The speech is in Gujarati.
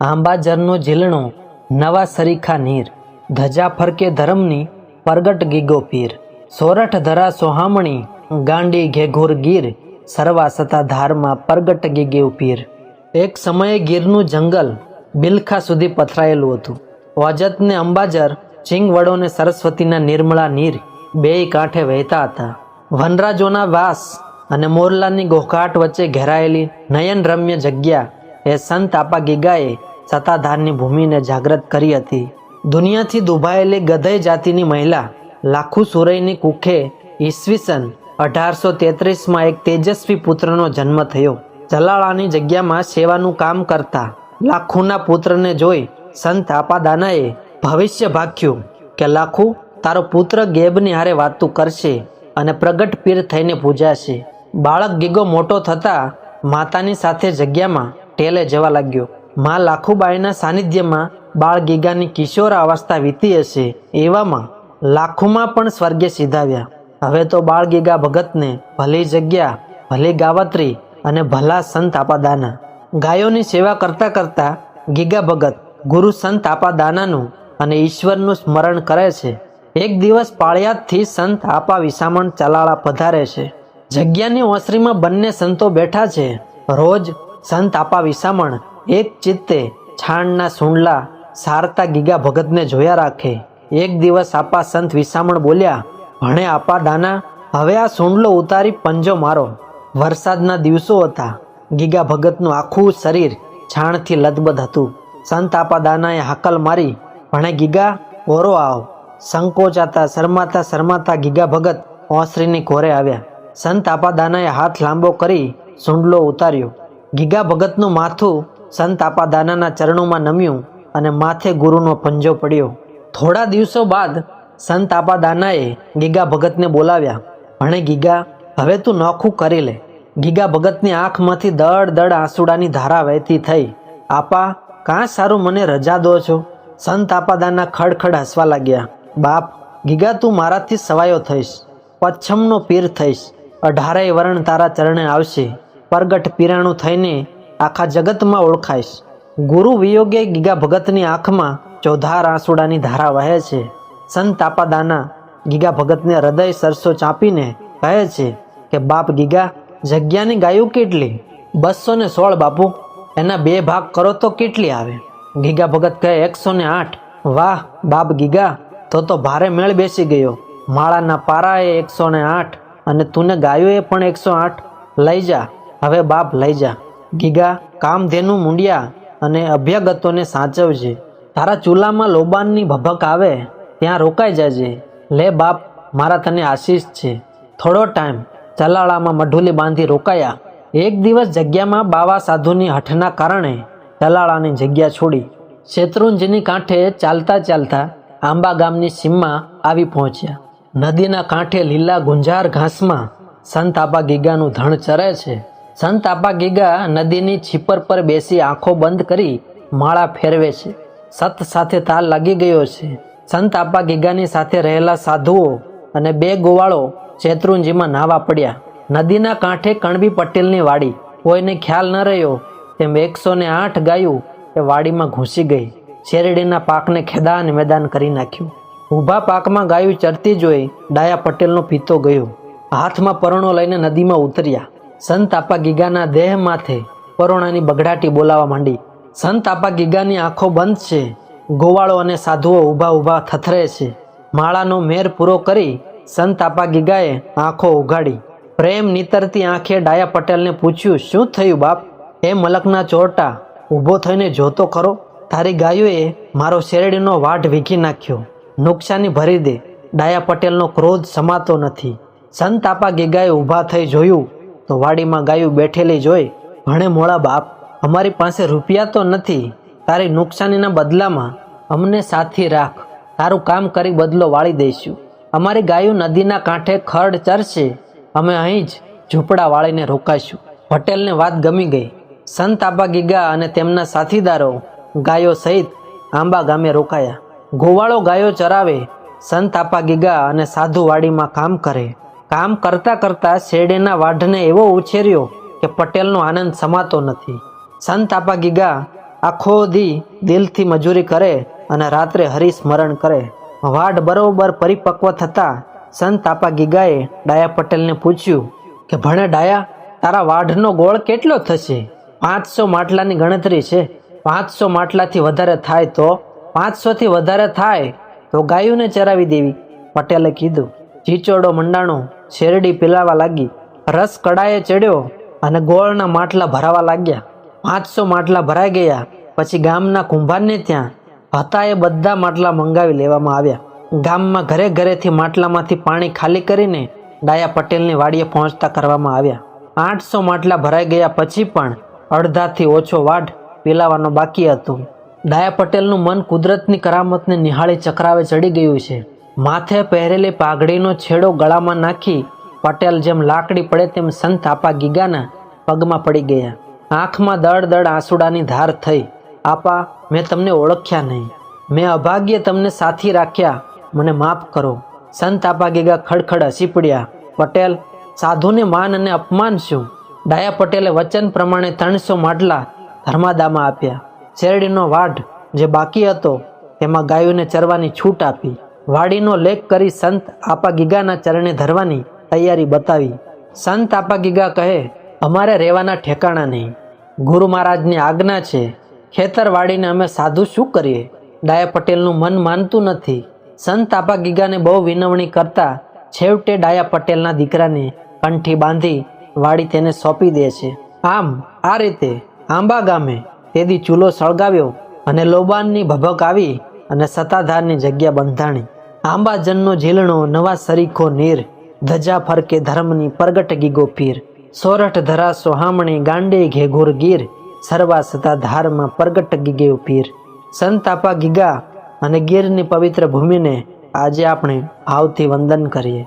આંબાજરનો ઝીલણો, નવા સરીખા નીર, ધજા ફરકે ધરમની પરગટ ગીગો પીર. સોરઠ ધરા સોહામણી, ગાંડી ઘેઘોર ગીર, સરવા સતા ધારમાં પરગટ ગીગે પીર એક સમયે ગીરનું જંગલ બિલખા સુધી પથરાયેલું હતું. ઓજતને અંબાજર ચિંગવડો ને સરસ્વતીના નિર્મળા નીર, બેય કાંઠે વહેતા હતા. વનરાજોના વાસ અને મોરલાની ગોઘાટ વચ્ચે ઘેરાયેલી નયન રમ્ય જગ્યા એ સંત આપા ગીગાએ સત્તાધારની ભૂમિને જાગૃત કરી હતી. દુનિયાથી દુભાયેલી ગધઈ જાતિની મહિલા લાખુ સુરૈની કુખે ઈસવીસન અઢારસો તેત્રીસમાં એક તેજસ્વી પુત્રનો જન્મ થયો. જલાળાની જગ્યામાં સેવાનું કામ કરતા લાખુના પુત્રને જોઈ સંત આપાદાનાએ ભવિષ્ય ભાખ્યું કે, લાખુ, તારો પુત્ર ગેબની હારે વાતું કરશે અને પ્રગટ પીર થઈને પૂજાશે. બાળક ગીગો મોટો થતા માતાની સાથે જગ્યામાં ટેલે જવા લાગ્યો. મા લાખુબાઈના સાનિધ્યમાં બાળ ગીગાની કિશોર અવસ્થા વીતી હશે એવામાં લાખુમાં પણ સ્વર્ગે સીધાવ્યા. હવે તો બાળ ગીગા ભગતને ભલી જગ્યા, ભલી ગાવત્રી અને ભલા સંત આપાદાના. ગાયોની સેવા કરતા કરતા ગીગા ભગત ગુરુ સંત આપાદાનાનું અને ઈશ્વરનું સ્મરણ કરે છે. એક દિવસ પાળિયાદથી સંત આપા વિસામણ ચલાળા પધારે છે. જગ્યાની ઓસરીમાં બંને સંતો બેઠા છે. રોજ સંત આપા વિસામણ એક ચિત્તે છાણના સુંડલા સારતા ગીગા ભગતને જોયા રાખે. એક દિવસ આપા સંત વિસામણ બોલ્યા, ભણે આપા દાના, હવે આ સુંડલો ઉતારી પંજો મારો. વરસાદના દિવસો હતા ગીગા ભગતનું આખું શરીર છાણથી લદબદ હતું. સંત આપા દાનાએ હાકલ મારી, ભણે ગીગા, ઓરો આવ સંકોચાતા શરમાતા શરમાતા ગીગા ભગત ઓસરીની કોરે આવ્યા. સંત આપા દાનાએ હાથ લાંબો કરી સુંડલો ઉતાર્યો. ગીગા ભગતનું માથું સંત આપાદાનાના ચરણોમાં નમ્યું અને માથે ગુરુનો પંજો પડ્યો. થોડા દિવસો બાદ સંત આપાદાનાએ ગીગા ભગતને બોલાવ્યા. ભણે ગીગા, હવે તું નોખું કરી લે. ગીગા ભગતની આંખમાંથી દડ દડ આંસુડાની ધારા વહેતી થઈ. આપા, કાં સારું મને રજા દો છો? સંત આપાદાના ખડખડ હસવા લાગ્યા. બાપ, ગીગા, તું મારાથી સવાયો થઈશ. પચ્છમનો પીર થઈશ. અઢારેય વરણ તારા ચરણે આવશે. પરગટ પીરાણું થઈને આખા જગતમાં ઓળખાઈશ. ગુરુ વિયોગે ગીગા ભગતની આંખમાં ચોધાર આંસુડાની ધારા વહે છે. સંત આપાદાના ગીગા ભગતને હૃદય સરસો ચાંપીને કહે છે કે, બાપ ગીગા, જગ્યાની ગાયું કેટલી? બસો ને સોળ બાપુ. એના બે ભાગ કરો તો કેટલી આવે? ગીગા ભગત કહે, એકસો ને આઠ. વાહ, બાપ ગીગા, તો તો ભારે મેળ બેસી ગયો. માળાના પારાએ એકસો ને આઠ અને તુને ગાયોએ પણ એકસો આઠ. લઈ જા. હવે બાપ લઈ જા. ગીગા કામધેનું મુંડિયા અને અભ્યાગતોને સાચવજે. તારા ચૂલામાં લોબાનની ભભક આવે, ત્યાં રોકાઈ જજે. લે બાપ, મારા તને આશીષ છે. થોડો ટાઈમ ચલાળામાં મઢુલી બાંધી રોકાયા. એક દિવસ જગ્યામાં બાવા સાધુની હઠના કારણે ચલાળાની જગ્યા છોડી શેત્રુંજની કાંઠે ચાલતા ચાલતા આંબા ગામની સીમમાં આવી પહોંચ્યા. નદીના કાંઠે લીલા ગુંજાર ઘાસમાં સંત આબા ગીગાનું ધણ ચરે છે. સંત આપા ગીગા નદીની છીપર પર બેસી આંખો બંધ કરી માળા ફેરવે છે. સત સાથે તાલ લાગી ગયો છે. સંત આપા ગીગાની સાથે રહેલા સાધુઓ અને બે ગોવાળો શેત્રુંજીમાં નાહવા પડ્યા. નદીના કાંઠે કણબી પટેલની વાડી. કોઈને ખ્યાલ ન રહ્યો તેમ એકસો ને આઠ ગાયું એ વાડીમાં ઘૂસી ગઈ. શેરડીના પાકને ખેદાન મેદાન કરી નાખ્યું. ઊભા પાકમાં ગાયું ચરતી જોઈ ડાયા પટેલનો પીતો ગયો. હાથમાં પરણો લઈને નદીમાં ઉતર્યા. સંત આપા ગીગાના દેહ માથે પરોણાની બગડાટી બોલાવા માંડી. સંત આપા ગીગાની આંખો બંધ છે. ગોવાળો અને સાધુઓ ઊભા ઊભા થથરે છે. માળાનો મેર પૂરો કરી સંત આપા ગીગાએ આંખો ઉઘાડી. પ્રેમ નીતરતી આંખે ડાયા પટેલને પૂછ્યું, શું થયું બાપ? એ મલકના ચોરટા, ઊભો થઈને જોતો ખરો? તારી ગાયોએ મારો શેરડીનો વાઢ વીખી નાખ્યો. નુકસાની ભરી દે. ડાયા પટેલનો ક્રોધ સમાતો નથી. સંત આપા ગીગાએ ઊભા થઈ જોયું તો વાડીમાં ગાયું બેઠેલી જોઈ ભણે મોળા બાપ, અમારી પાસે રૂપિયા તો નથી, તારી નુકસાનીના બદલામાં અમને સાથી રાખ. તારું કામ કરી બદલો વાળી દઈશું. અમારી ગાયું નદીના કાંઠે ખરડ ચરશે. અમે અહીં જ ઝૂંપડા વાળીને રોકાઈશું. પટેલને વાત ગમી ગઈ. સંત આબા ગીગા અને તેમના સાથીદારો ગાયો સહિત આંબા ગામે રોકાયા. ગોવાળો ગાયો ચરાવે સંત આપા ગીગા અને સાધુ વાડીમાં કામ કરે. કામ કરતા કરતા શેરડીના વાઢને એવો ઉછેર્યો કે પટેલનો આનંદ સમાતો નથી. સંત આપા ગીગા આખો દી દિલથી મજૂરી કરે અને રાત્રે હરિસ્મરણ કરે. વાઢ બરોબર પરિપક્વ થતા સંત આપા ગીગાએ ડાયા પટેલને પૂછ્યું કે, ભણે ડાયા, તારા વાઢનો ગોળ કેટલો થશે? પાંચસો માટલાની ગણતરી છે. પાંચસો માટલાથી વધારે થાય તો? પાંચસોથી વધારે થાય તો ગાયુંને ચરાવી દેવી. પટેલે કીધું. ચીચોડો મંડાણો શેરડી પીલાવા લાગી. રસ કડાએ ચડ્યો અને ગોળના માટલા ભરાવા લાગ્યા. પાંચસો માટલા ભરાઈ ગયા. પછી ગામના કુંભારને ત્યાં હતા એ બધા માટલા મંગાવી લેવામાં આવ્યા. ગામમાં ઘરે ઘરેથી માટલામાંથી પાણી ખાલી કરીને ડાયા પટેલની વાડીએ પહોંચતા કરવામાં આવ્યા. આઠસો માટલા ભરાઈ ગયા પછી પણ અડધાથી ઓછો વાઢ પીલાવાનો બાકી હતું. ડાયા પટેલનું મન કુદરતની કરામતને નિહાળી ચક્રાવે ચડી ગયું છે. માથે પહેરેલી પાઘડીનો છેડો ગળામાં નાખી પટેલ જેમ લાકડી પડે તેમ સંત આપા ગીગાના પગમાં પડી ગયા. આંખમાં દળ દળ આંસુડાની ધાર થઈ. આપા, મેં તમને ઓળખ્યા નહીં. મેં અભાગ્ય તમને સાથી રાખ્યા. મને માફ કરો. સંત આપા ગીગા ખડખડ હસી પડ્યા. પટેલ, સાધુને માન અને અપમાન શું? ડાયા પટેલે વચન પ્રમાણે ત્રણસો માટલા ધર્માદામાં આપ્યા. શેરડીનો વાઢ જે બાકી હતો, તેમાં ગાયોને ચરવાની છૂટ આપી. વાડીનો લેખ કરી સંત આપા ગીગાના ચરણે ધરવાની તૈયારી બતાવી. સંત આપા ગીગા કહે, અમારે રહેવાના ઠેકાણા નહીં. ગુરુ મહારાજની આજ્ઞા છે, ખેતર વાડીને અમે સાધુ શું કરીએ? ડાયા પટેલનું મન માનતું નથી. સંત આપા ગીગાને બહુ વિનવણી કરતા છેવટે ડાયા પટેલના દીકરાને કંઠી બાંધી વાડી તેને સોંપી દે છે. આમ, આ રીતે આંબા ગામે તેથી ચૂલો સળગાવ્યો અને લોબાનની ભભક આવી અને સત્તાધારની જગ્યા બંધાણી. આંબાજનનો ઝીલણો, નવા સરીખો નીર, ધજા ફરકે ધર્મની પરગટ ગીગો પીર સોરઠ ધરા સોહામણી ગાંડે ઘેઘોર ગીર સર્વા ધારમાં પરગટ ગીગે પીર. સંત આપા ગીગા અને ગીરની પવિત્ર ભૂમિને આજે આપણે ભાવથી વંદન કરીએ.